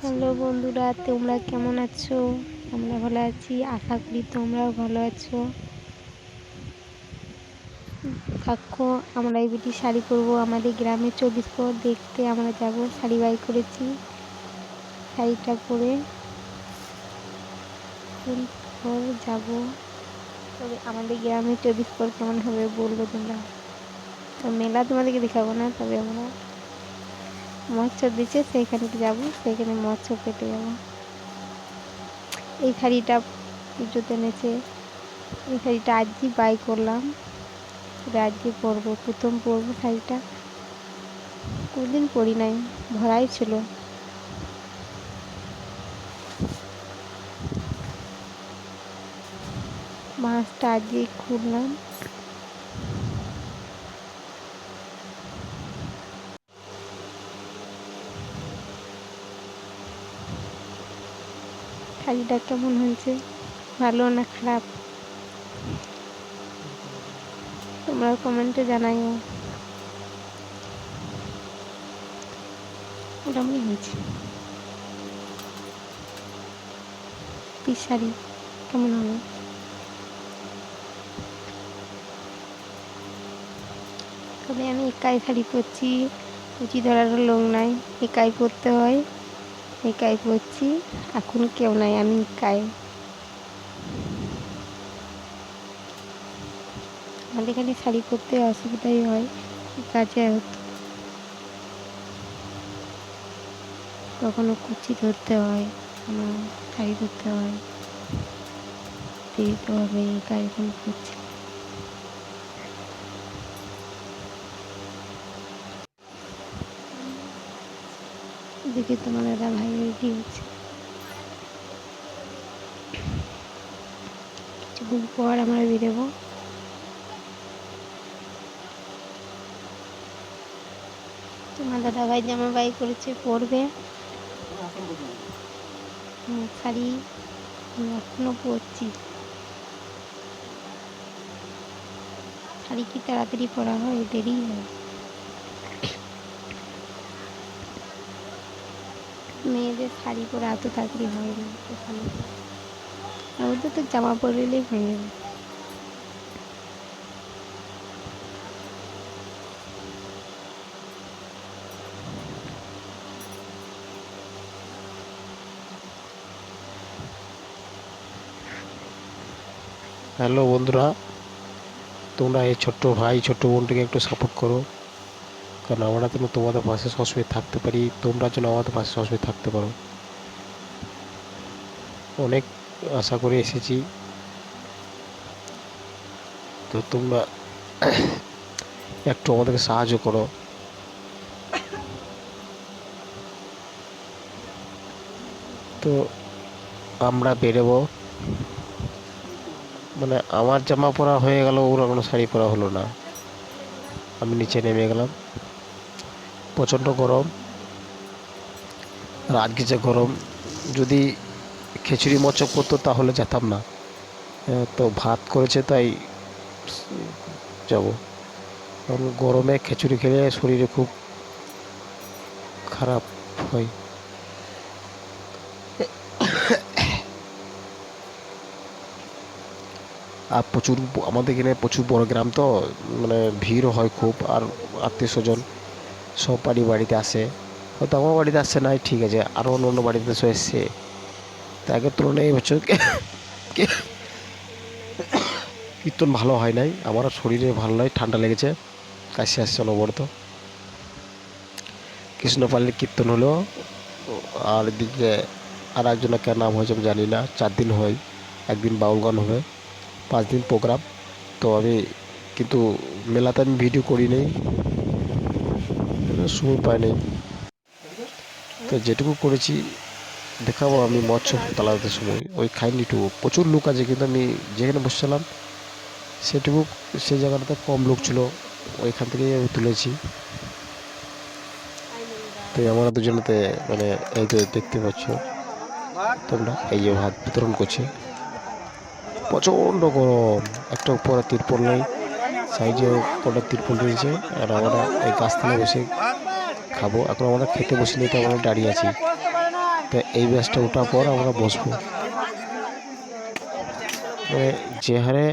Hello বন্ধুরা, তোমরা কেমন আছো? আমরা ভালো আছি, আশা করি তোমরাও ভালো আছো। দেখো আমরা এই বিটি শাড়ি পরবো। আমাদের গ্রামে চব্বিশ পর দেখতে আমরা যাব, শাড়ি বাই করেছি। শাড়িটা পরে পর যাব। তবে আমাদের গ্রামে চব্বিশ পর কেমন হবে বলব তোমরা? তো মেলা তোমাদেরকে দেখাবো না, তবে আমরা মৎস্য দিচ্ছে, সেইখানে যাব, সেইখানে মৎস্য পেতে যাব। এই শাড়িটা পুজোতে এনেছে। এই শাড়িটা আজই বাই করলাম। আজকে পরবো, প্রথম পরবো শাড়িটা। কোনদিন পরি নাই ভরাই ছিল। মাছটা আজকে খুললাম। শাড়িটা কেমন হয়েছে? ভালো না খারাপ? তোমরা কমেন্টে জানাইও মোটামুটি হয়েছে। পিস শাড়ি কেমন হবে তবে আমি একাই শাড়ি পরছি কুচি ধরার লোক নাই, একাই পরতে হয়। একাই পরছি এখন কেউ নাই, আমি একাই। আমাদের এখানে শাড়ি পরতে অসুবিধাই হয়, কাজে হতো কখনো কুচি ধরতে হয়, কখনো শাড়ি ধরতে হয়। দিতে হবে একা এখন করছি দেখি তোমার দাদা ভাই রেডি হচ্ছে কিছুক্ষণ পর আমরা বেরোবো। তোমার দাদা ভাই জামা বাই করেছে হুম, শাড়ি এখনও পরছি। শাড়ি কি তাড়াতাড়ি পরা হয়? দেরি হয়। মেয়েদের শাড়ি পরে এত তাড়াতাড়ি হয় না ওখানে ওদের তো জামা পরলেই হয়ে যাবে হ্যালো বন্ধুরা, তোমরা এই ছোট্ট ভাই, ছোট্ট বোনটিকে একটু সাপোর্ট করো। কারণ আমরা যেন তোমাদের পাশে সবসময় থাকতে পারি, তোমরা যেন আমাদের পাশে সবসময় থাকতে পারো। অনেক আশা করে এসেছি। তো তোমরা একটু আমাদেরকে সাহায্য করো। তো আমরা বেরোবো। মানে আমার জামা পরা হয়ে গেল, ওর কোনো শাড়ি পরা হলো না। আমি নিচে নেমে গেলাম। প্রচণ্ড গরম, রাত গেছে গরম। যদি খিচুড়ি মচক করতো তাহলে যেতাম না। তো ভাত করেছে তাই যাব। কারণ গরমে খিচুড়ি খেলে শরীরে খুব খারাপ হয়। আর প্রচুর, আমাদের এখানে প্রচুর বড় গ্রাম তো মানে ভিড়ও হয় খুব, আর আত্মীয় স্বজন। সব বাড়ি বাড়িতে আসে হয়তো আমার বাড়িতে আসছে নাই, ঠিক আছে আরও অন্য অন্য বাড়িতে সব এসছে। তা আগের তুলনায় বছর কীর্তন ভালো হয় নাই, আমার শরীরে ভালো নয় ঠান্ডা লেগেছে। কাশি আসছে অনবরত। কৃষ্ণপাল্লির কীর্তন হলো, আর এদিকে আর একজনের কার নাম হয়েছে আমি জানি না, চার দিন হয়, একদিন বাউল গান হবে, পাঁচ দিন প্রোগ্রাম। তো আমি কিন্তু মেলাতে আমি ভিডিও করি নেই সময় পাই নাই। তো যেটুকু করেছি, দেখাবো আমি মৎস্য তালাতে সময়। ওই খাইনি টুকু প্রচুর লোক আছে, কিন্তু আমি যেখানে বসছিলাম, সেটুকু সেই জায়গাটাতে কম লোক ছিল। ওইখান থেকেই আমি তুলেছি। তো আমরা দুজনেতে মানে এই তো দেখতে পাচ্ছ, তোমরা এই যে ভাত বিতরণ করছে। প্রচণ্ড গরম। একটা উপরে তিরপল নেই সাইডে কটা তিরপল রয়েছে, আর আমরা এই গাছতলায় বসে খাব। এখন আমরা খেতে বসিনি তো আমরা দাঁড়িয়ে আছি। তো এই ব্যাসটা ওঠার পর আমরা বসবো। মানে যে হারে